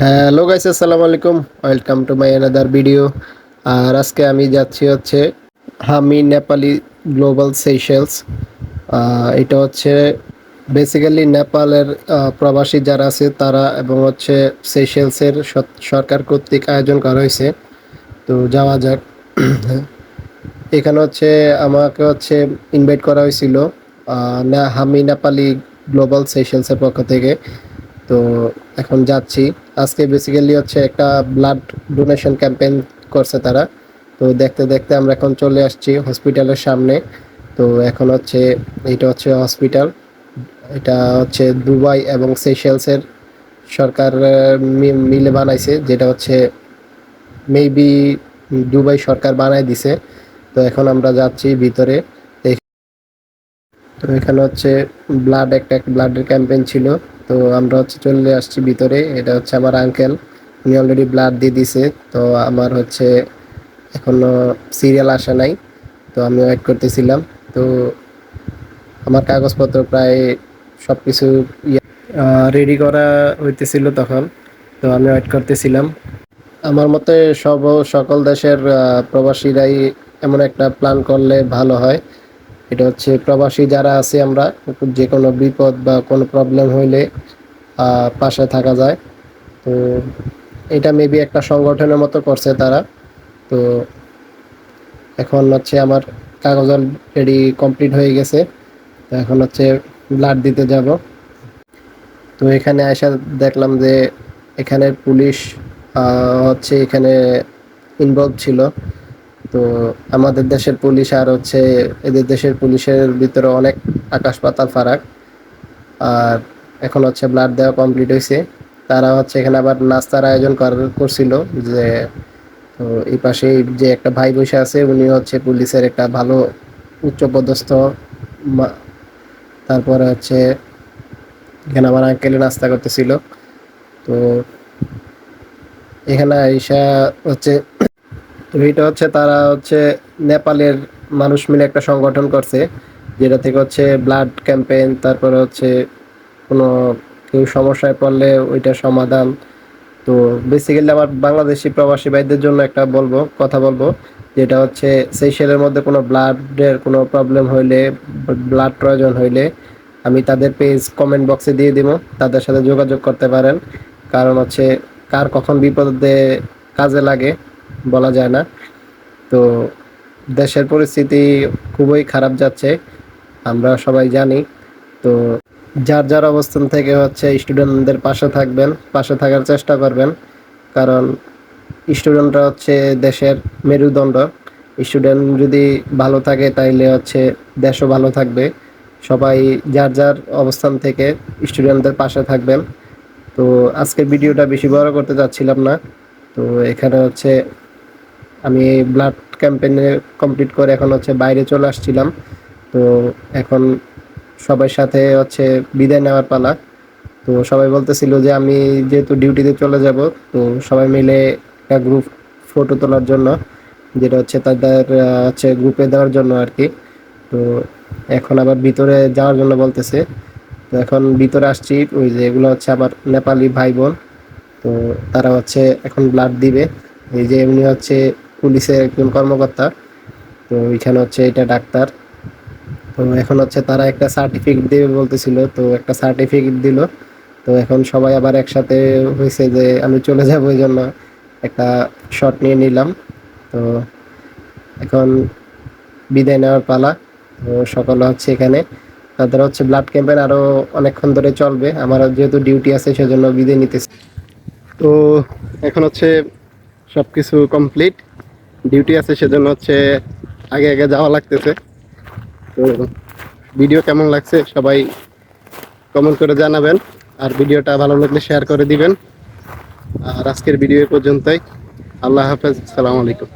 Hello guys আসসালামু আলাইকুম welcome to my another video আর আজকে আমি যাচ্ছি হচ্ছে হামি নেপালি গ্লোবাল সেইশেলস এটা হচ্ছে বেসিক্যালি নেপালের প্রবাসী যারা আছে তারা এবং হচ্ছে সেশেলসের সরকার কর্তৃক আয়োজন করা হয়েছে। তো যাওয়া যাক। এখানে হচ্ছে আমাকে হচ্ছে ইনভাইট করা হয়েছিল না হামি নেপালি গ্লোবাল সেইশেলসের পক্ষ থেকে। তো এখন যাচ্ছি। আজকে বেসিক্যালি হচ্ছে একটা ব্লাড ডোনেশন ক্যাম্পেইন করছে তারা। তো দেখতে দেখতে আমরা এখন চলে আসছি হসপিটালের সামনে। তো এখন হচ্ছে এটা হচ্ছে হসপিটাল এটা হচ্ছে দুবাই এবং সেশেলসের সরকার মিলে বানাইছে, যেটা হচ্ছে মেবি দুবাই সরকার বানাই দিছে। তো এখন আমরা যাচ্ছি ভিতরে। তো এখানে হচ্ছে ব্লাড একটা ব্লাডের ক্যাম্পেইন ছিল। তো আমরা হচ্ছে চলে আসছি ভিতরে, এটা হচ্ছে আমার আঙ্কেল উনি অলরেডি ব্লাড দিয়ে দিছে, তো আমার হচ্ছে এখনও সিরিয়াল আসে নাই, তো আমি ওয়েট করতেছিলাম, তো আমার কাগজপত্র প্রায় সব কিছু রেডি করা হইতেছিল তখন, তো আমি ওয়েট করতেছিলাম। আমার মতে সব সকল দেশের প্রবাসীরাই এমন একটা প্ল্যান করলে ভালো হয় এটা হচ্ছে প্রবাসী যারা আছে আমরা যে কোনো বিপদ বা কোনো প্রবলেম হইলে পাশে থাকা যায়। তো এটা মেবি একটা সংগঠনের মতো করছে তারা। তো এখন হচ্ছে আমার কাগজ অলরেডি কমপ্লিট হয়ে গেছে। এখন হচ্ছে ব্লাড দিতে যাব। তো এখানে আসা দেখলাম যে এখানে পুলিশ হচ্ছে এখানে ইনভলভ ছিল। তো আমাদের দেশের পুলিশ আর হচ্ছে এদের দেশের পুলিশের ভিতরে অনেক আকাশ পাতাল ফারাক। আর এখন হচ্ছে ব্লাড দেওয়া কমপ্লিট হয়েছে তারা হচ্ছে এখানে আবার নাস্তার আয়োজন কর- করছিল যে, তো এই পাশে যে একটা ভাই বসে আছে, উনি হচ্ছে পুলিশের একটা ভালো উচ্চপদস্থ তারপরে হচ্ছে এখানে আমার আঙ্কেলে নাস্তা করতেছিল। তো এখানে আইসা হচ্ছে এটা হচ্ছে তারা হচ্ছে নেপালের মানুষ মিলে একটা সংগঠন করছে, যেটা থেকে হচ্ছে ব্লাড ক্যাম্পেইন তারপরে হচ্ছে কোনো কেউ সমস্যায় পড়লে ওইটার সমাধান। তো বেসিক্যালি আমার বাংলাদেশি প্রবাসী ভাইদের জন্য একটা বলব, কথা বলব, যেটা হচ্ছে সেই সেলের মধ্যে কোনো ব্লাডের কোনো প্রবলেম হইলে ব্লাড প্রয়োজন হইলে আমি তাদের পেজ কমেন্ট বক্সে দিয়ে দিব, তাদের সাথে যোগাযোগ করতে পারেন। কারণ হচ্ছে কার কখন বিপদে কাজে লাগে বলা যায় না। তো দেশের পরিস্থিতি খুবই খারাপ যাচ্ছে, আমরা সবাই জানি। তো যার যার অবস্থান থেকে হচ্ছে স্টুডেন্টদের পাশে থাকবেন, পাশে থাকার চেষ্টা করবেন। কারণ স্টুডেন্টরা হচ্ছে দেশের মেরুদণ্ড। স্টুডেন্ট যদি ভালো থাকে, তাইলে হচ্ছে দেশও ভালো থাকবে। সবাই যার যার অবস্থান থেকে স্টুডেন্টদের পাশে থাকবেন। তো আজকের ভিডিওটা বেশি বড় করতে চাচ্ছিলাম না। তো এখানে হচ্ছে আমি ব্লাড ক্যাম্পেইনে কমপ্লিট করে এখন হচ্ছে বাইরে চলে আসছিলাম। তো এখন সবার সাথে হচ্ছে বিদায় নেওয়ার পালা। তো সবাই বলতেছিল যে আমি যেহেতু ডিউটিতে চলে যাব, তো সবাই মিলে একটা গ্রুপ ফটো তোলার জন্য, যেটা হচ্ছে তাদের হচ্ছে গ্রুপে দেওয়ার জন্য আর কি। তো এখন আবার ভিতরে যাওয়ার জন্য বলতেছে। তো এখন ভিতরে আসছি, ওই যে এগুলো হচ্ছে আমার নেপালি ভাই বোন। তো তারা হচ্ছে এখন ব্লাড দিবে। এই যে এমনি হচ্ছে পুলিশের একজন কর্মকর্তা। তো এখানে হচ্ছে এটা ডাক্তার। তো এখন হচ্ছে তারা একটা সার্টিফিকেট দেবে বলতেছিল, তো একটা সার্টিফিকেট দিল। তো এখন সবাই আবার একসাথে হয়েছে যে আমি চলে যাব ওই জন্য একটা শট নিয়ে নিলাম। তো এখন বিদায় নেওয়ার পালা। তো সকালে হচ্ছে এখানে। তাদের হচ্ছে ব্লাড ক্যাম্পেন আরও অনেকক্ষণ ধরে চলবে। আমার যেহেতু ডিউটি আছে, সেজন্য বিদায় নিতেছি। তো এখন হচ্ছে সব কিছু কমপ্লিট ডিউটি আছে সেজন্য হচ্ছে আগে আগে যাওয়া লাগতেছে। তো ভিডিও কেমন লাগছে সবাই কমেন্ট করে জানাবেন। আর ভিডিওটা ভালো লাগলে শেয়ার করে দিবেন। আর আজকের ভিডিও পর্যন্তই। আল্লাহ হাফেজ সালাম আলাইকুম।